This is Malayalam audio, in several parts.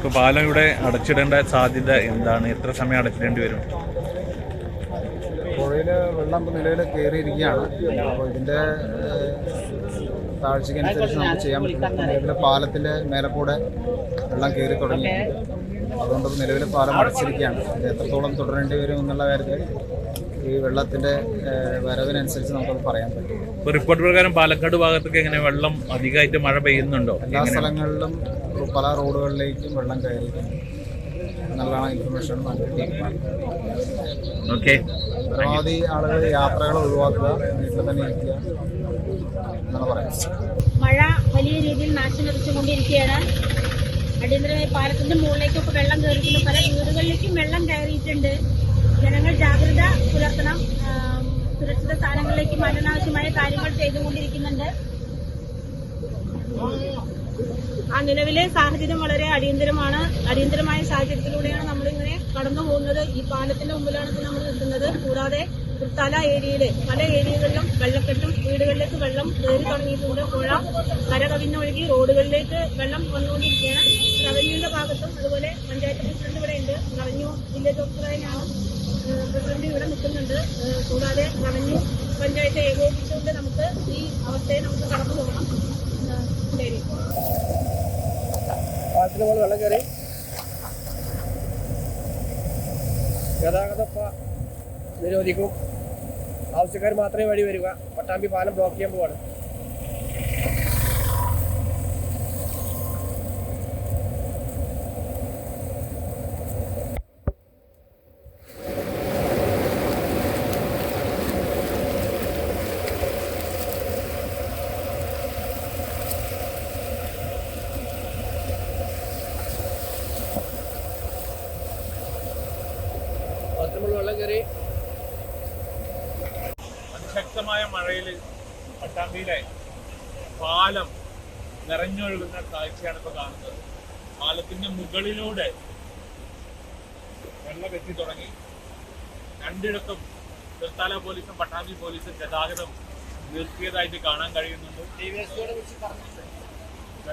ഇപ്പോൾ പാലം ഇവിടെ അടച്ചിടേണ്ട സാധ്യത എന്താണ്? എത്ര സമയം അടച്ചിടേണ്ടി വരും? പുഴയിൽ വെള്ളം നിലവിൽ കയറിയിരിക്കുകയാണ്. അപ്പോൾ ഇതിന്റെ താഴ്ചയ്ക്കനുസരിച്ച് നമുക്ക് ചെയ്യാൻ പറ്റില്ല നിലവിലെ പാലത്തിന്റെ മേലെ കൂടെ വെള്ളം കയറി തുടങ്ങി. അതുകൊണ്ട് നിലവിലെ പാലം അടച്ചിരിക്കുകയാണ്. എത്രത്തോളം തുടരേണ്ടി വരും എന്നുള്ള കാര്യത്തിൽ ഈ വെള്ളത്തിന്റെ വരവിനനുസരിച്ച് നമുക്കത് പറയാൻ പറ്റും. ഇപ്പോൾ റിപ്പോർട്ട് പ്രകാരം പാലക്കാട് ഭാഗത്തേക്ക് എങ്ങനെ വെള്ളം അധികമായിട്ട് മഴ പെയ്യുന്നുണ്ടോ? എല്ലാ സ്ഥലങ്ങളിലും പല റോഡുകളിലേക്കും വെള്ളം കയറിയിട്ടുണ്ട്. എന്നുള്ളതാണ് ഇൻഫർമേഷൻ ഓക്കെ. പരമാവധി ആളുകൾ യാത്രകൾ ഒഴിവാക്കുക വീട്ടിൽ തന്നെ ഇരിക്കുക എന്നാണ് പറയുന്നത്. മഴ വലിയ രീതിയിൽ നാശം വിതച്ചുകൊണ്ടിരിക്കുകയാണ് അടിയന്തരമായി പാലത്തിന്റെ മുകളിലേക്കൊക്കെ വെള്ളം കയറിയിട്ടുണ്ട്. പല വീടുകളിലേക്കും വെള്ളം കയറിയിട്ടുണ്ട്. ജനങ്ങൾ ജാഗ്രത പുലർത്തണം. സുരക്ഷിത സ്ഥാനങ്ങളിലേക്ക് മരണാവശ്യമായ കാര്യങ്ങൾ ചെയ്തുകൊണ്ടിരിക്കുന്നുണ്ട്. ആ നിലവിലെ സാഹചര്യം വളരെ അടിയന്തരമാണ്. അടിയന്തരമായ സാഹചര്യത്തിലൂടെയാണ് നമ്മളിങ്ങനെ കടന്നു പോകുന്നത്. ഈ പാലത്തിന്റെ മുമ്പിലാണ് നമ്മൾ നിൽക്കുന്നത്. കൂടാതെ തൃത്താല ഏരിയയിലെ പല ഏരിയകളിലും വെള്ളക്കെട്ടും വീടുകളിലേക്ക് വെള്ളം കയറി തുടങ്ങിയിട്ടുണ്ട്. പുഴ കര കവിഞ്ഞൊഴുകി റോഡുകളിലേക്ക് വെള്ളം വന്നുകൊണ്ടിരിക്കുകയാണ്. റവന്യൂവിന്റെ ഭാഗത്തും അതുപോലെ പഞ്ചായത്ത് റവന്യൂ വില്ലേജ് ഓഫീസറായാണ് പ്രസിഡന്റ് ഇവിടെ നിൽക്കുന്നുണ്ട്. കൂടാതെ റവന്യൂ പഞ്ചായത്ത് ഏകോപിച്ചുകൊണ്ട് നമുക്ക് ഈ അവസ്ഥയെ നമുക്ക് കടന്നു പോകണം. ശരി. വെള്ളം കയറി. ഗതാഗത നിരോധിക്കും. ആവശ്യക്കാർ മാത്രമേ വഴി വരിക. പട്ടാമ്പി പാലം ബ്ലോക്ക് ചെയ്യാൻ പോവാണ്. മുകളിൽ വെള്ളം കയറി. അതിശക്തമായ മഴയിൽ പട്ടാമ്പിയിലെ പാലം നിറഞ്ഞൊഴുകുന്ന കാഴ്ചയാണ് ഇപ്പോൾ കാണുന്നത്. പാലത്തിന്റെ മുകളിലൂടെ വെള്ളം എത്തി തുടങ്ങി. രണ്ടിടത്തും തീർത്താല പോലീസും പട്ടാമ്പി പോലീസും ഗതാഗതം നിർത്തിയതായിട്ട് കാണാൻ കഴിയുന്നുണ്ട്.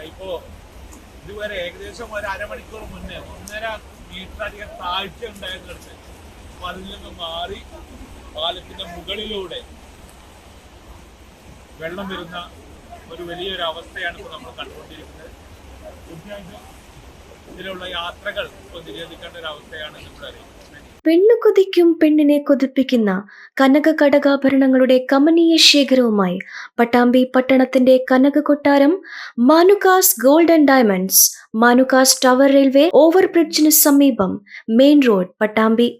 ഇപ്പോ ഇതുവരെ ഏകദേശം ഒരു അരമണിക്കൂർ മുന്നേ ഒന്നര മീറ്റർ അധികം താഴ്ച ഉണ്ടായിരുന്നിടത്ത് അതിൽ നിന്ന് മാറി പാലത്തിന്റെ മുകളിലൂടെ വെള്ളം വരുന്ന ഒരു വലിയൊരു അവസ്ഥയാണ് ഇപ്പോൾ നമ്മൾ കണ്ടുകൊണ്ടിരിക്കുന്നത്. ഇതിലുള്ള യാത്രകൾ ഇപ്പോൾ നിരോധിക്കേണ്ട ഒരു അവസ്ഥയാണ് നമുക്കറിയാം പെണ്ണു കൊതിക്കും പെണ്ണിനെ കൊതിപ്പിക്കുന്ന കനക കടകാഭരണങ്ങളുടെ കമനീയ ശേഖരവുമായി പട്ടാമ്പി പട്ടണത്തിന്റെ കനക കൊട്ടാരം Manukas gold and diamonds Manukas tower railway ഓവർബ്രിഡ്ജിന് സമീപം മെയിൻ റോഡ് പട്ടാമ്പി